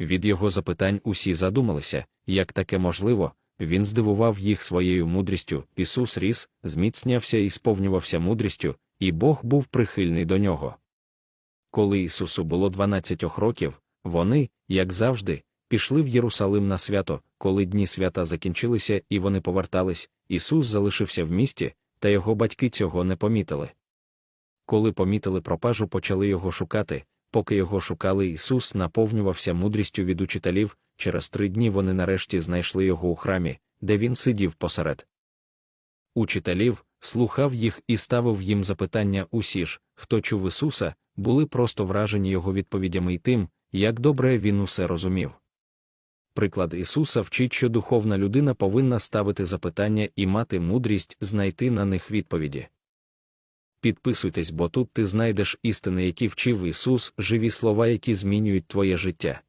Від його запитань усі задумалися, як таке можливо, він здивував їх своєю мудрістю. Ісус ріс, зміцнявся і сповнювався мудрістю, і Бог був прихильний до нього. Коли Ісусу було 12 років, вони, як завжди, пішли в Єрусалим на свято, коли дні свята закінчилися і вони повертались, Ісус залишився в місті, та його батьки цього не помітили. Коли помітили пропажу, почали його шукати, поки його шукали, Ісус наповнювався мудрістю від учителів, через три дні вони нарешті знайшли його у храмі, де він сидів посеред учителів, слухав їх і ставив їм запитання усі ж, хто чув Ісуса, були просто вражені його відповідями й тим, як добре він усе розумів. Приклад Ісуса вчить, що духовна людина повинна ставити запитання і мати мудрість знайти на них відповіді. Підписуйтесь, бо тут ти знайдеш істини, які вчив Ісус, живі слова, які змінюють твоє життя.